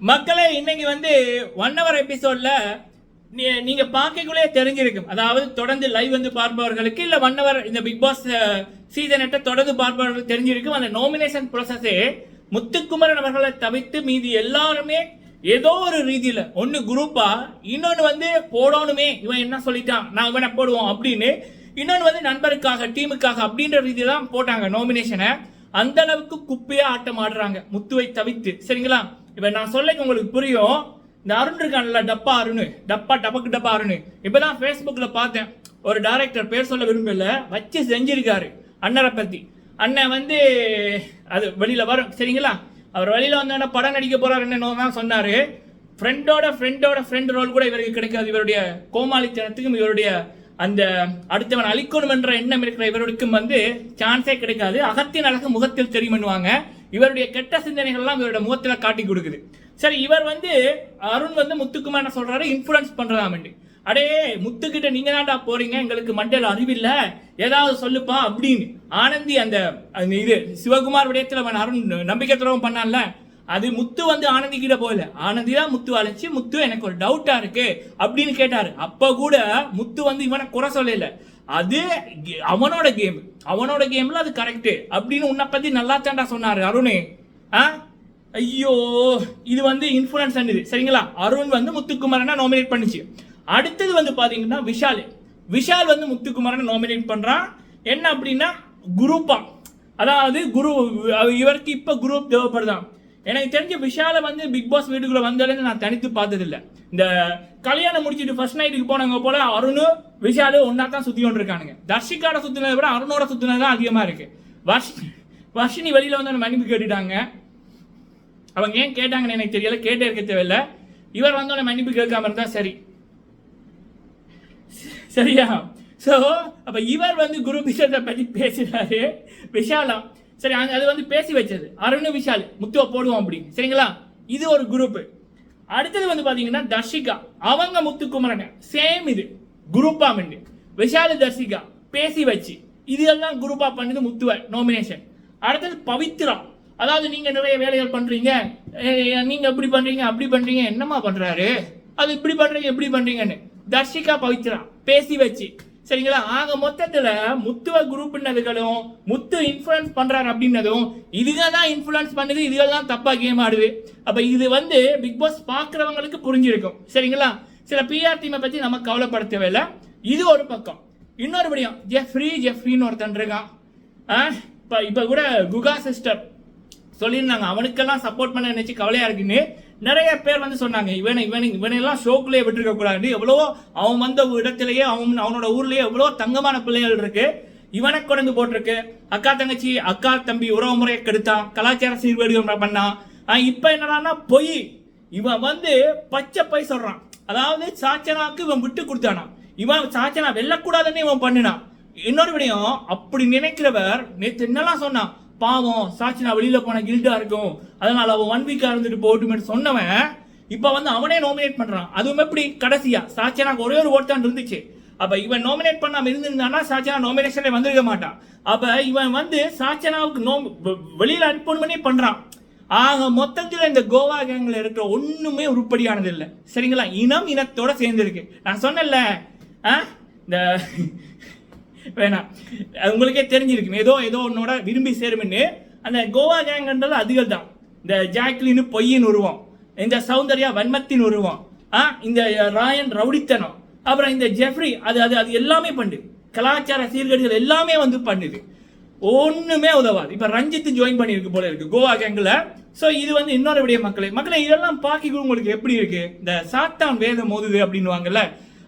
மக்களே இன்னைக்கு வந்து ஒன் ஹவர் எபிசோட்ல நீங்க பார்க்கக்குள்ளே தெரிஞ்சிருக்கும். அதாவது தொடர்ந்து லைவ் வந்து பார்ப்பவர்களுக்கு இல்லை ஒன் ஹவர் இந்த பிக் பாஸ் சீசன் எட்ட தொடர்ந்து பார்ப்பவர்களுக்கு தெரிஞ்சிருக்கும். அந்த நாமினேஷன் ப்ராசஸே முத்துக்குமரன் அவர்களை தவிர்த்து மீதி எல்லாருமே ஏதோ ஒரு ரீதியில் ஒன்று குரூப்பா இன்னொன்று வந்து போடணுமே இவன் என்ன சொல்லிட்டான் நான் இவனை போடுவோம் அப்படின்னு இன்னொன்று வந்து நண்பருக்காக டீமுக்காக அப்படின்ற ரீதியில் தான் போட்டாங்க நாமினேஷனை அந்த அளவுக்கு குப்பையாக ஆட்டம் ஆடுறாங்க முத்துவை தவிர்த்து. சரிங்களா? இப்போ நான் சொல்லிக்க உங்களுக்கு புரியும். இந்த அருண் இருக்கான்ல டப்பா அருண். டப்பா டபக்கு டப்பா அருண். இப்பதான் ஃபேஸ்புக்கில் பார்த்தேன். ஒரு டைரக்டர் பேர் சொல்ல விரும்பல. வச்சு செஞ்சிருக்காரு. அண்ணரை பற்றி அண்ணன் வந்து அது வெளியில் வரும். சரிங்களா? அவர் வெளியில் வந்தோடனே படம் நடிக்க போறாருன்னு தான் சொன்னார். ஃப்ரெண்டோட ஃப்ரெண்டோட ஃப்ரெண்ட் ரோல் கூட இவருக்கு கிடைக்காது. இவருடைய கோமாளித்தனத்துக்கும் இவருடைய அந்த அடுத்தவன் அழிக்கணும் என்ற எண்ணம் இருக்கிற இவருக்கும் வந்து சான்ஸே கிடைக்காது. அகத்தின் அழகு முகத்தில் தெரியும்னுவாங்க. இவருடைய கெட்ட சிந்தனைகள்லாம் இவருடைய முகத்தில் காட்டி கொடுக்குது. சரி இவர் வந்து அருண் வந்து முத்துக்குமார் என்ன இன்ஃப்ளூயன்ஸ் இன்ஃபுளுன்ஸ் அடே முத்துக்கிட்ட நீங்கள் தான்டா போகிறீங்க எங்களுக்கு மண்டையில அறிவில்லை ஏதாவது சொல்லுப்பா அப்படின்னு. ஆனந்தி அந்த இது சிவகுமார் விடயத்தில் அவன் அருண் நம்பிக்கை துரோகம் பண்ணான்ல அது முத்து வந்து ஆனந்தி கிட்ட போகல. ஆனந்தி தான் முத்து அழைச்சி முத்து எனக்கு ஒரு டவுட்டா இருக்கு அப்படின்னு கேட்டாரு. அப்ப கூட முத்து வந்து இவனை குறை சொல்லல. அது கே- அவனோட கேம் அவனோட கேம்ல அது கரெக்டு அப்படின்னு உன்னை பத்தி நல்லா தாண்டா சொன்னார் அருண். ஆ? ஐயோ இது வந்து இன்ஃபுளுன்ஸ் இது. சரிங்களா? அருண் வந்து முத்துக்குமாரனை நாமினேட் பண்ணுச்சு. அடுத்தது வந்து பாத்தீங்கன்னா விஷால். விஷால் வந்து முத்துக்குமாரனை நாமினேட் பண்றான். என்ன அப்படின்னா குரூப்பா. அதாவது குரு இவருக்கு இப்போ குரூப் தேவைப்படுதான். எனக்கு தெரிஞ்ச விஷால வந்து பிக் பாஸ் வீட்டுக்குள்ள வந்ததுலேருந்து நான் தனித்து பார்த்ததில்ல. இந்த கல்யாணம் முடிச்சுட்டு ஃபர்ஸ்ட் நைட்டுக்கு போனவங்க போல அருணும் விஷாலு ஒன்னா தான் சுத்தி கொண்டு இருக்கானுங்க தர்ஷிகாட சுத்தினதை விட அருணோட சுத்தினது தான் அதிகமா இருக்கு. வர்ஷ் வர்ஷினி வெளியில வந்து மன்னிப்பு கேட்டுட்டாங்க. அவங்க ஏன் கேட்டாங்கன்னு எனக்கு தெரியல கேட்டே இருக்க தேவையில்ல. இவர் வந்தோடனே மன்னிப்பு கேட்காம இருந்தா சரி. சரியா? ஸோ அப்போ இவர் வந்து குரு விஷயத்தை பற்றி பேசுகிறாரு விஷாலம் சரி அது அது வந்து பேசி வச்சது. அருண் விஷால் முத்துவ போடுவோம் அப்படின்னு. சரிங்களா? இது ஒரு குரூப் அடுத்தது வந்து பாத்தீங்கன்னா தர்ஷிகா. அவங்க முத்துக்குமரங்க சேம் இது. குரூப்பா மிண்டு விஷால் தர்ஷிகா பேசி வச்சு. இது எல்லாம் குரூப்பா பண்ணது முத்துவ நாமினேஷன் அடுத்தது பவித்ரா. அதாவது நீங்க நிறைய வேலைகள் பண்றீங்க. நீங்கள் நீங்க இப்படி பண்றீங்க அப்படி பண்றீங்க. என்னம்மா பண்றாரு? அது இப்படி பண்றீங்க எப்படி பண்றீங்கன்னு. தர்ஷிகா பவித்ரா பேசி வச்சு. சரிங்களா? ஆக மொத்தத்துல முத்துவ குரூப்னதுகளும் முத்து இன்ஃபுளுன்ஸ் பண்றாரு அப்படின்னதும் இதுக தான் இன்ஃபுளுன்ஸ் பண்ணுது இதுக தான் தப்பா கேம் ஆடுது. அப்ப இது வந்து பிக் பாஸ் பாக்குறவங்களுக்கு புரிஞ்சிருக்கும். சரிங்களா? சில பிஆர் டீமை பத்தி நம்ம கவலைப்படுத்தவே இல்லை. இது ஒரு பக்கம். இன்னொரு படியும் ஜெஃப்ரி ஜெஃப்ரின்னு ஒருத்தன் இருக்கான். ஆ, இப்போ கூட குகா சிஸ்டர் சொல்லியிருந்தாங்க. அவனுக்கெல்லாம் சப்போர்ட் பண்ண நினைச்சு கவலையா இருக்குன்னு. நிறைய பேர் வந்து சொன்னாங்க இவனை இவனை இவனெல்லாம் ஷோக்குலேயே விட்டுருக்க கூடாது எவ்வளவோ அவன் வந்த இடத்துலயே அவன் அவனோட ஊர்லயே எவ்வளோ தங்கமான பிள்ளைகள் இருக்கு. இவனை கொண்டு போட்டிருக்கு. அக்கா தங்கச்சி அக்கா தம்பி உறவு முறையை கெடுத்தான். கலாச்சார சீர்வேடு பண்ணான். இப்போ இப்ப என்னடான்னா பொய். இவன் வந்து பச்சை பை சொல்றான். அதாவது சாச்சனாக்கு இவன் விட்டு கொடுத்தானா. இவன் சாச்சனா வெல்லக்கூடாதுன்னு இவன் பண்ணினான். இன்னொரு விடயம் அப்படி நினைக்கிறவர் நேற்று என்னெல்லாம் சொன்னான்? பாவம் சாட்சி வெளியில் போன கில்டாக இருக்கும். அதனால் அவன் ஒன் வீக்காக இருந்துட்டு போட்டுமே சொன்னவன் இப்போ வந்து அவனே நாமினேட் பண்ணுறான் அதுவும் எப்படி? கடைசியா. சாட்சியனாக்கு ஒரே ஒரு ஓட்டு தான் இருந்துச்சு. அப்போ இவன் நாமினேட் பண்ணாம இருந்திருந்தானா சாச்சனா நாமினேஷனே வந்திருக்க மாட்டான். அப்போ இவன் வந்து சாச்சனாவுக்கு நோ வெளியில் அனுப்பணுமே பண்ணுறான் ஆக மொத்தத்தில் இந்த கோவா கேங்கில் இருக்கிற ஒன்றுமே உருப்படியானது இல்லை சரிங்களா? இனம் இனத்தோட சேர்ந்துருக்கு. நான் சொன்னேன்ல ஆ? இந்த வேணாம். அது உங்களுக்கே தெரிஞ்சிருக்கும். ஏதோ ஏதோ உன்னோட விரும்பி சேரும்னு. அந்த கோவா கேங்கன்றது அதுகள் தான். இந்த ஜாக்லின் பொய்யின் உருவம். இந்த சௌந்தர்யா வன்மத்தின் உருவம். ஆ இந்த ராயன் ரவுடித்தனம். அப்புறம் இந்த ஜெஃப்ரி அது அது அது எல்லாமே பண்ணுது. கலாச்சார சீர்கேடுகள் எல்லாமே வந்து பண்ணுது. ஒன்றுமே உதவாது. இப்போ ரஞ்சித் ஜாயின் பண்ணியிருக்கு போல இருக்கு கோவா கேங்கில் ஸோ இது வந்து இன்னொரு விடைய மக்களை. மக்களே இதெல்லாம் பார்க்க உங்களுக்கு எப்படி இருக்கு? இந்த சாத்தான் வேதம் மோதுது அப்படின்னுவாங்கல்ல.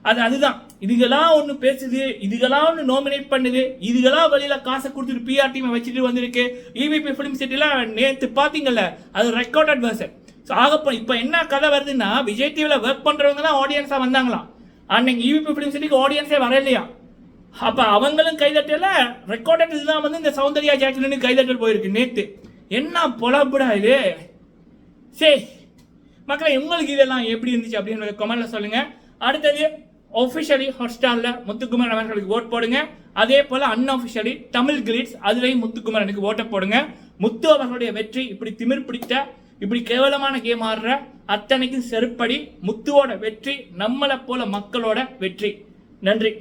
அது அதுதான். இதுகெல்லாம் ஒன்று பேசுது இதுகெல்லாம் ஒன்று நாமினேட் பண்ணுது இதுகெல்லாம் வழியில் காசை கொடுத்துட்டு பிஆர் டீமை வச்சுட்டு வந்திருக்கு. E இவிபி ஃபிலிம் சிட்டிலாம் நேற்று பார்த்தீங்கல்ல அது ரெக்கார்டட் வேர்ஷன் ஸோ ஆகப்போ இப்போ என்ன கதை வருதுன்னா விஜய் டிவியில் ஒர்க் பண்ணுறவங்க தான் ஆடியன்ஸாக வந்தாங்களாம். அன்னைக்கு இவிபி ஃபிலிம் சிட்டிக்கு ஆடியன்ஸே வரலையா? அப்போ அவங்களும் கைதட்டல ரெக்கார்டட் இதுதான் வந்து இந்த சௌந்தர்யா ஜாக்லின்னு கைதட்டல் போயிருக்கு நேற்று என்ன பொழப்புடா இது? சரி மக்களை உங்களுக்கு இதெல்லாம் எப்படி இருந்துச்சு அப்படின்னு கமெண்ட்ல சொல்லுங்க. அடுத்தது ஒஃபிஷியலி ஹாட்ஸ்டாரில் முத்துக்குமரன் அவர்களுக்கு ஓட் போடுங்க. அதே போல் அன்அஃபிஷியலி தமிழ் கிரீட்ஸ் அதுலேயும் முத்துக்குமரனுக்கு ஓட்டை போடுங்க. முத்து அவர்களுடைய வெற்றி இப்படி திமிர் பிடித்த இப்படி கேவலமான கேம் ஆடுற அத்தனைக்கும் செருப்படி முத்துவோட வெற்றி நம்மளை போல மக்களோட வெற்றி. நன்றி.